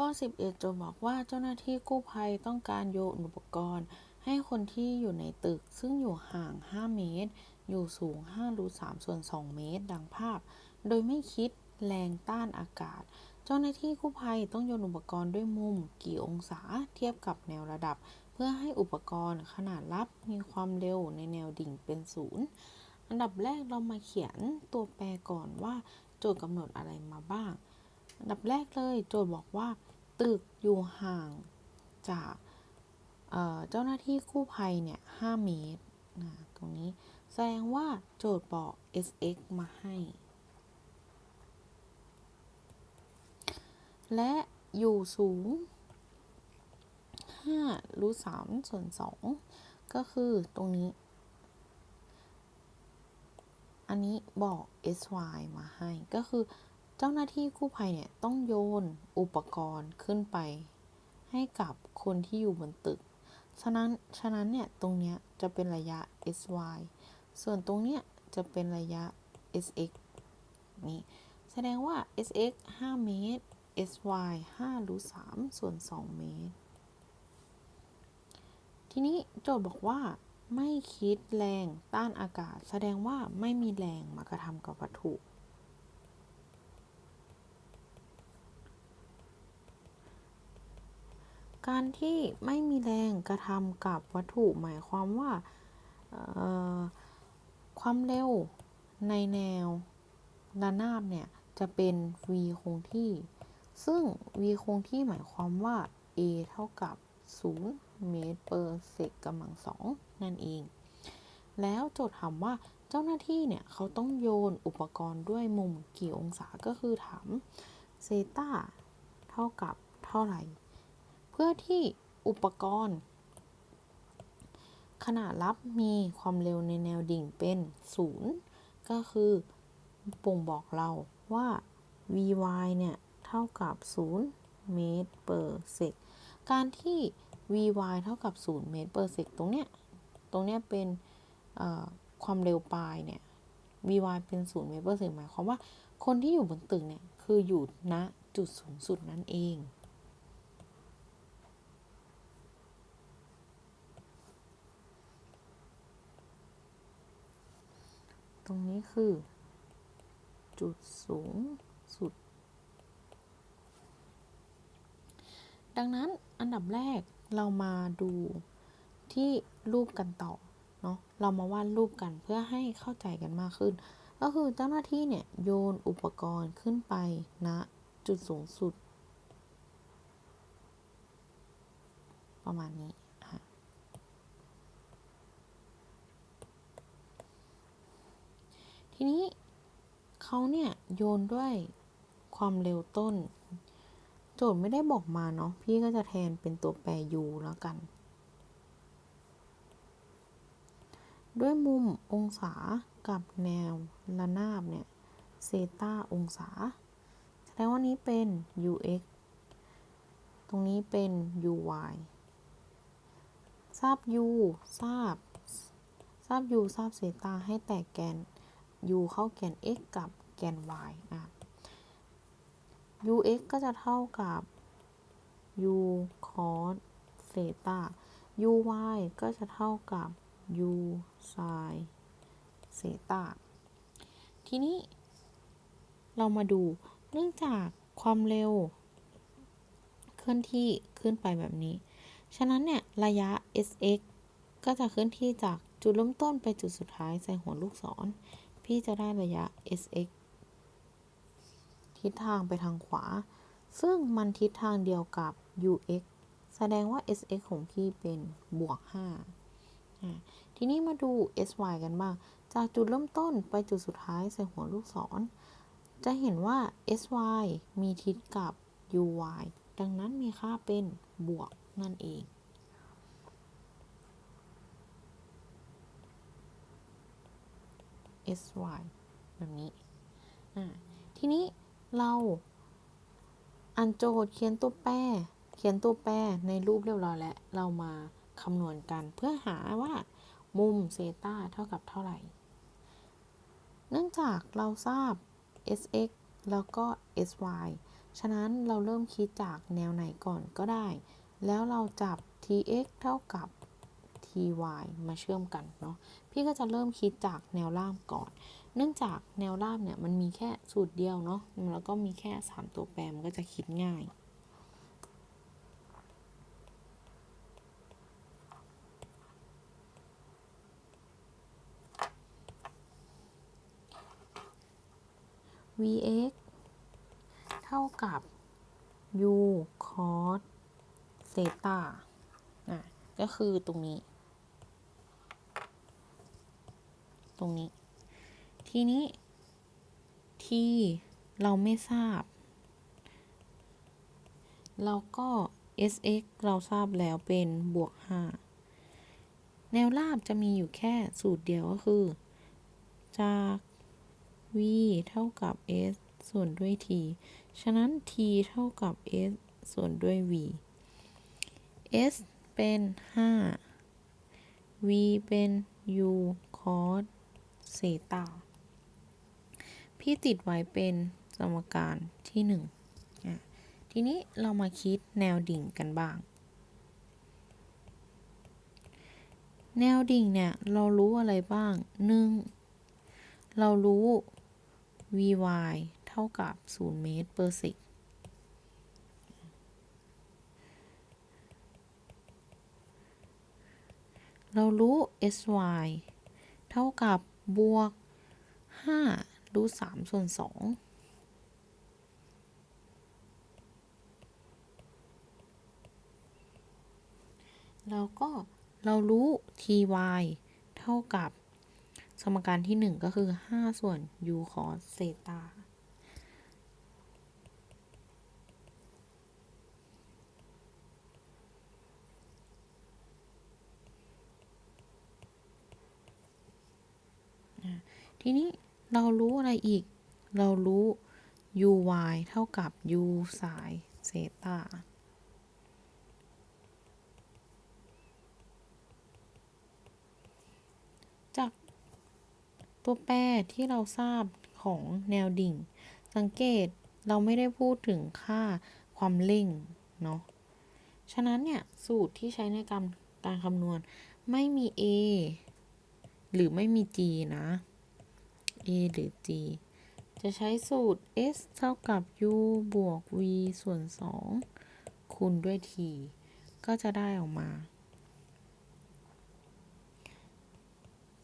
ข้อ 11 โจทย์บอกว่าเจ้าหน้าที่กู้ภัยต้องการโยนอุปกรณ์ ให้คนที่อยู่ในตึกซึ่งอยู่ห่าง 5 เมตร อยู่สูง5รู3ส่วน 2 เมตร ดังภาพ โดยไม่คิดแรงต้านอากาศ เจ้าหน้าที่กู้ภัยต้องโยนอุปกรณ์ด้วยมุม กี่องศาเทียบกับแนวระดับ เพื่อให้อุปกรณ์ขนาดลับมีความเร็วในแนวดิ่งเป็นศูนย์อันดับแรกเรามาเขียนตัวแปรก่อนว่า โจทย์กำหนดอะไรมาบ้าง อันดับแรกเลยโจทย์บอกว่าตึกอยู่ห่างจากเเจ้าหน้าที่กู้ภัยเนี่ย5เมตรนะตรงนี้แสดงว่าโจทย์บอก sx มาให้ และอยู่สูง5รูท3ส่วน 2 ก็คือตรงนี้ อันนี้บอก sy มาให้ก็คือ เจ้าหน้าที่กู้ภัยเนี่ยต้องโยนอุปกรณ์ขึ้นไป ให้กับคนที่อยู่บนตึก ฉะนั้น ฉะนั้นเนี่ยตรงเนี้ยจะเป็นระยะ sy ส่วนตรงเนี้ยจะเป็นระยะ sx นี่แสดงว่า sx 5 เมตร sy 5รูท3ส่วน 2 เมตร ทีนี้โจทย์บอกว่าไม่คิดแรงต้านอากาศ แสดงว่าไม่มีแรงมากระทำกับวัตถุ การที่ไม่มีแรงกระทำกับวัตถุหมายความว่าความเร็วในแนวระนาบเนี่ย จะเป็น v คงที่ ซึ่ง v คงที่หมายความว่า a เท่ากับ 0 เมตร per sec กำลังสองนั่นเอง แล้วโจทย์ถามว่าเจ้าหน้าที่เนี่ย เขาต้องโยนอุปกรณ์ด้วยมุมกี่องศาก็คือถามเซตาเท่ากับเท่าไหร่ พื่อที่อุปกรณ์ ขนาดรับมีความเร็วในแนวดิ่งเป็น 0 ก็คือบ่งบอกเราว่า vy เนี่ย เท่ากับ 0 เมตร per sec กการที่ vy เท่ากับ 0 เมตร per sec ตรงเนี้ย ตรงเนี้ยเป็นความเร็วปลายเนี่ย vy เป็น 0 เมตร per sec หมายความว่า คนที่อยู่บนตึกเนี่ย คืออยู่ณจุดสูงสุดนั่นเอง ตรงนี้คือ จุดสูงสุด ดังนั้นอันดับแรกเรามาดูที่รูปกันต่อเนาะเรามาวาดรูปกันเพื่อให้เข้าใจกันมากขึ้น ก็คือเจ้าหน้าที่เนี่ยโยนอุปกรณ์ขึ้นไปณนะจุดสูงสุด ประมาณนี้ ทีนี้เขาเนี่ยโยนด้วยความเร็วต้น โจทย์ไม่ได้บอกมาเนาะพี่ก็จะแทนเป็นตัวแปร u แล้วกัน ด้วยมุมองศากับแนวระนาบเนี่ยเซตาองศา แสดงว่านี้เป็น ux ตรงนี้เป็น uy ทราบ u ทราบ ทราบ u ทราบเซตาให้แตกแกน u เข้าแกน x กับแกน y นะ ux ก็จะเท่ากับ u cos เซตา uy ก็จะเท่ากับ u sin เซตา ทีนี้ เรามาดูเนื่องจากความเร็ว เคลื่อนที่ขึ้นไปแบบนี้ ฉะนั้นเนี่ย ระยะ sx ก็จะเคลื่อนที่จากจุดเริ่มต้นไปจุดสุดท้ายใส่หัวลูกศร พี่จะได้ระยะ sx ทิศทางไปทางขวา ซึ่งมันทิศทางเดียวกับ ux แสดงว่า sx ของพี่เป็นบวก5ทีนี้มาดู sy กันบ้าง จากจุดเริ่มต้นไปจุดสุดท้ายใส่หัวลูกศร จะเห็นว่า sy มีทิศกับ uy ดังนั้นมีค่าเป็นบวกนั่นเอง sy แบบนี้ ทีนี้เราอันโจทย์เขียนตัวแปร เขียนตัวแปรในรูปเรียบร้อยแล้ว เรามาคำนวณกันเพื่อหาว่ามุมเซตาเท่ากับเท่าไหร่ เนื่องจากเราทราบ sx แล้วก็ sy ฉะนั้นเราเริ่มคิดจากแนวไหนก่อนก็ได้ แล้วเราจับ tx เท่ากับ ty มาเชื่อมกันเนาะพี่ก็จะเริ่มคิดจากแนวราบก่อน เนื่องจากแนวราบเนี่ยมันมีแค่สูตรเดียวเนาะแล้วก็มีแค่ 3 ตัวแปรมันก็จะคิดง่าย vx เท่ากับ u cos เซตาอะก็คือตรงนี้ ตรงนี้ ทีนี้ t เราไม่ทราบ เราก็ sx เราทราบแล้วเป็นบวก 5 แนวราบจะมีอยู่แค่สูตรเดียวก็คือ จาก v เท่ากับ s ส่วนด้วย t ฉะนั้น t เท่ากับ s ส่วนด้วย v s เป็น 5 v เป็น u cos เซตาพี่ติดไว้เป็นสมการที่1อะทีนี้เรามาคิดแนวดิ่งกันบ้าง แนวดิ่งเนี่ย เรารู้อะไรบ้าง 1. เรารู้ vy เท่ากับ 0 เมตร per sec เรารู้ sy เท่ากับ บวก5รูท3ส่วน2แล้วก็เรารู้ ty เท่ากับสมการที่ 1 ก็คือ 5 ส่วน u cos เซตา ทีนี้เรารู้อะไรอีก เรารู้ uy เท่ากับ u สายเซตาจากตัวแปรที่เราทราบของแนวดิ่ง สังเกตเราไม่ได้พูดถึงค่าความเร่งเนาะ ฉะนั้นเนี่ย สูตรที่ใช้ในการการคำนวณไม่มี a หรือไม่มี g นะ a หรือ g จะใช้สูตร s เท่ากับ u บวก v ส่วน 2 คูณด้วย t ก็จะได้ออกมา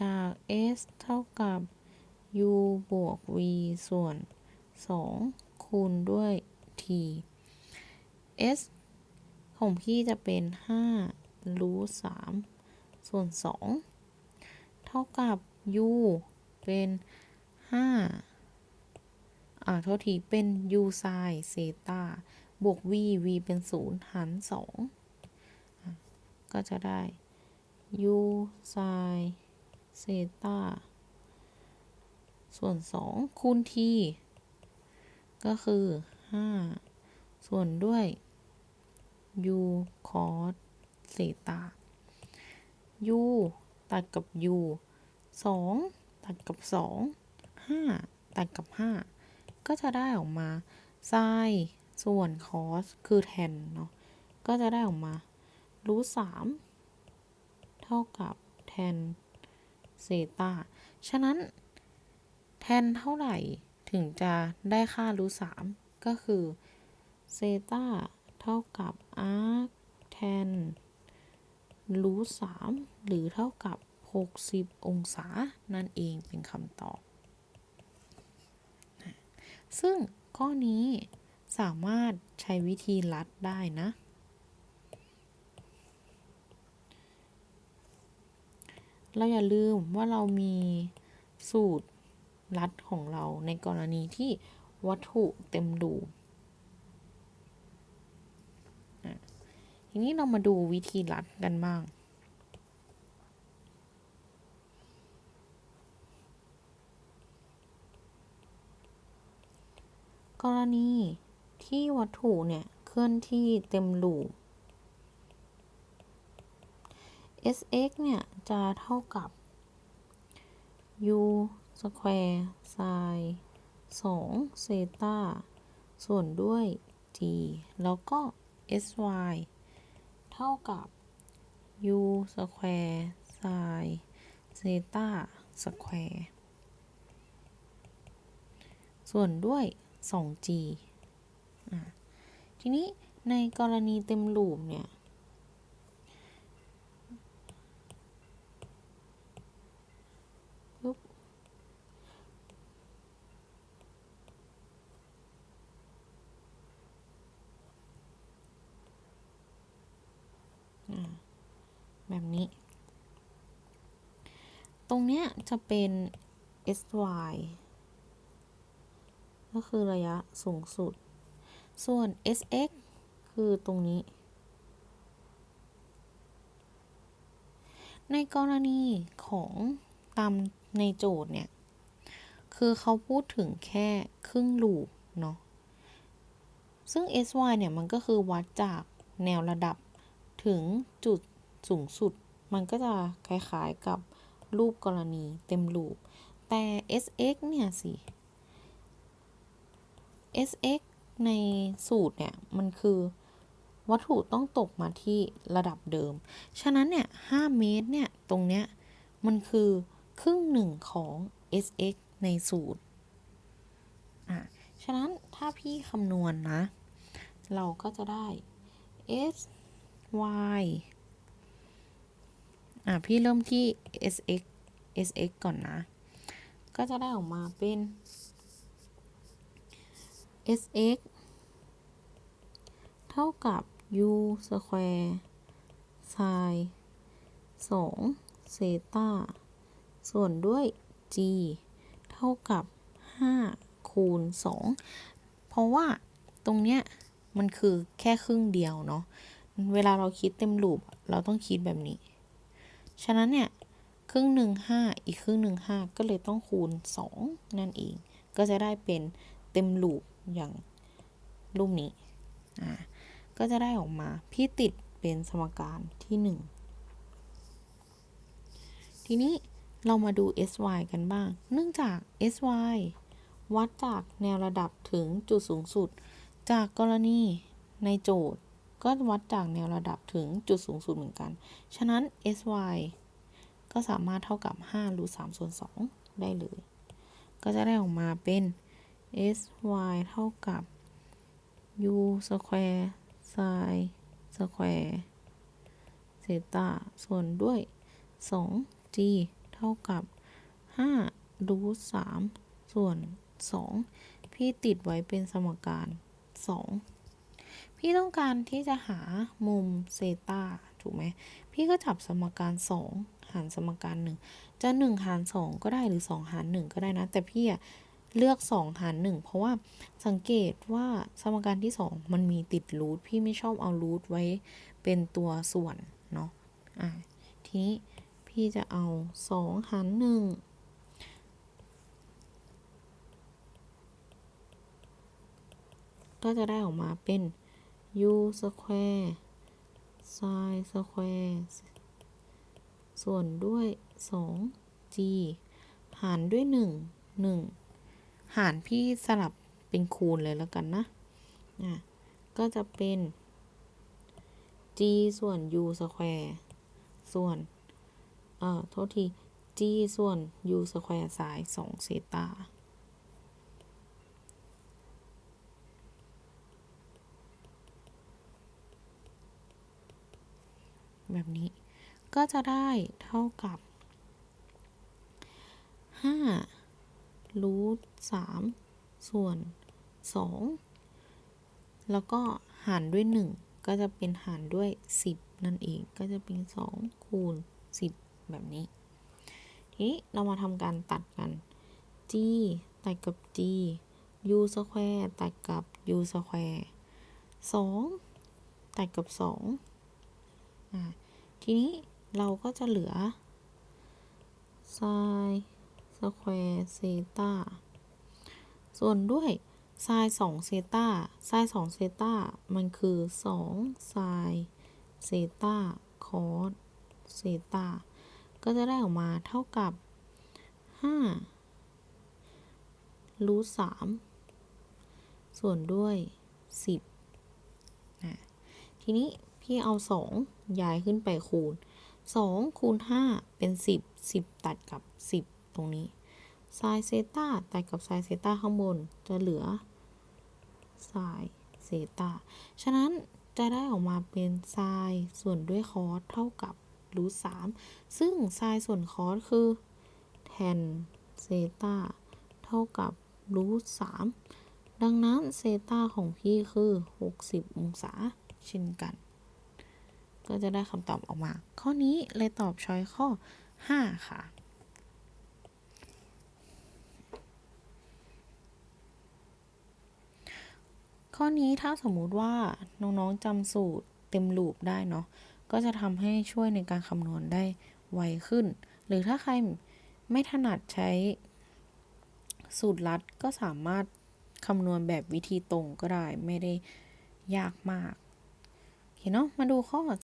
จาก s เท่ากับ u บวก v ส่วน 2 คูณด้วย t s ของพี่จะเป็น 5 รูท3ส่วน 2 เท่ากับ u เป็น 5อ่าโทษที เป็น u ไซน์เซตาบวก v v เป็น0หาร2ก็จะได้ u ไซน์เซตาส่วน2คูณ t ก็คือ5ส่วนด้วย u cos เซตา u ตัดกับ u 2ตัดกับ2 5 ตัดกับ 5 ก็จะได้ออกมา sin ส่วน cos คือ tan เนาะ ก็จะได้ออกมา รูท3เท่ากับ tan เซตาฉะนั้น tan เท่าไหร่ถึงจะได้ค่ารูท3ก็คือเซตาเท่ากับ arc tan รูท3หรือเท่ากับ 60 องศา นั่นเองเป็นคำตอบ ซึ่งข้อนี้สามารถใช้วิธีลัดได้นะ เราอย่าลืมว่าเรามีสูตรลัดของเราในกรณีที่วัตถุเต็มรูทีนี้เรามาดูวิธีลัดกันบ้าง กรณีที่วัตถุเนี่ย เคลื่อนที่เต็มรูป sx เนี่ย จะเท่ากับ u สแควร์ไซน์2เซตาส่วนด้วย g แล้วก็ sy เท่ากับ u สแควร์ไซเซตาสแควร์ส่วนด้วย 2g ทีนี้ในกรณีเต็มรูปเนี่ย แบบนี้ ตรงเนี้ยจะเป็น sy ก็คือระยะสูงสุด ส่วน sx คือตรงนี้ ในกรณีของตามในโจทย์เนี่ย คือเขาพูดถึงแค่ครึ่งลูปเนาะ ซึ่ง sy เนี่ย มันก็คือวัดจากแนวระดับถึงจุดสูงสุด มันก็จะคล้ายๆกับรูปกรณีเต็มรูป แต่ sx เนี่ยสิ sx ในสูตรเนี่ย มันคือวัตถุต้องตกมาที่ระดับเดิม ฉะนั้นเนี่ย5เมตรเนี่ย ตรงเนี้ย มันคือครึ่งหนึ่งของ sx ในสูตร อะ ฉะนั้นถ้าพี่คำนวณนนะ เราก็จะได้ s y อะ พี่เริ่มที่ sx sx ก่อนนะ ก็จะได้ออกมาเป็น sx เท่ากับ u สแควร์ไซสองเซตาส่วนด้วย g เท่ากับ 5 คูณ 2 เพราะว่าตรงเนี้ยมันคือแค่ครึ่งเดียวเนาะ เวลาเราคิดเต็มรูปเราต้องคิดแบบนี้ ฉะนั้นเนี่ย ครึ่งหนึ่งห้าอีกครึ่งหนึ่งห้าก็เลยต้องคูณ 2 นั่นเอง ก็จะได้เป็นเต็มรูป อย่างรูปนี้อ่าก็จะได้ออกมาพี่ติดเป็นสมการที่ 1 ทีนี้เรามาดู sy กันบ้าง เนื่องจาก sy วัดจากแนวระดับถึงจุดสูงสุด จากกรณีในโจทย์ ก็วัดจากแนวระดับถึงจุดสูงสุดเหมือนกัน ฉะนั้น sy ก็สามารถเท่ากับ5รูท3ส่วน2ได้เลย ก็จะได้ออกมาเป็น sy เท่ากับ u สแควร์ไซสแควร์เซตาส่วนด้วย 2g เท่ากับ5รูท3ส่วน 2 พี่ติดไว้เป็นสมการ 2 พี่ต้องการที่จะหามุมเซตาถูกไหม พี่ก็จับสมการ 2 หารสมการ 1 จะ 1 หาร 2 ก็ได้หรือ 2 หาร 1 ก็ได้นะ แต่พี่อะ เลือก 2 หาร 1 เพราะว่าสังเกตว่าสมการที่ 2 มันมีติดรูทพี่ไม่ชอบเอารูทไว้เป็นตัวส่วนเนาะอะทีนี้พี่จะเอา 2 หาร 1 ก็จะได้ออกมาเป็น u สแควร์ไซสแควร์ส่วนด้วย 2g หารด้วย 1 1 หารพี่สลับเป็นคูณเลยแล้วกันนะอะก็จะเป็น g ส่วน u สแควร์ส่วน เอ่อ โทษที g ส่วน u สแควร์ไซ2เซตาแบบนี้ ก็จะได้เท่ากับ 5 รูท3ส่วน2แล้วก็หารด้วย1ก็จะเป็นหารด้วย10นั่นเองก็จะเป็น2คูณ10แบบนี้ ทีนี้เรามาทำการตัดกัน g ตัดกับ g u สแควร์ตัดกับ u สแควร์2ตัดกับ2อ่าทีนี้เราก็จะเหลือไซส แควร์เซตาส่วนด้วยไซ2เซตาไซ2เซตามันคือ2ไซเซตาคอสเซตาก็จะได้ออกมาเท่ากับ5รูท3ส่วนด้วย10นะทีนี้พี่เอา2ย้ายขึ้นไปคูณ2คูณ5เป็น10 10ตัดกับ10ตรงนี้ ไซน์เซตาตัดกับไซน์เซตาข้างบนจะเหลือไซน์เซตาฉะนั้นจะได้ออกมาเป็นไซน์ส่วนด้วยคอสเท่ากับรูทสามซึ่งไซน์ส่วนคอสคือแทนเซตาเท่ากับรูทสามดังนั้นเซตาของพี่คือ 60 องศาเช่นกัน ก็จะได้คำตอบออกมา ข้อนี้เลยตอบช้อยข้อ 5 ค่ะ ข้อนี้ถ้าสมมุติว่าน้องๆจำสูตรเต็มลูปได้เนาะก็จะทำให้ช่วยในการคำนวณได้ไวขึ้น หรือถ้าใครไม่ถนัดใช้สูตรลัดก็สามารถคำนวณแบบวิธีตรงก็ได้ไม่ได้ยากมากโอเคเนาะมาดูข้อ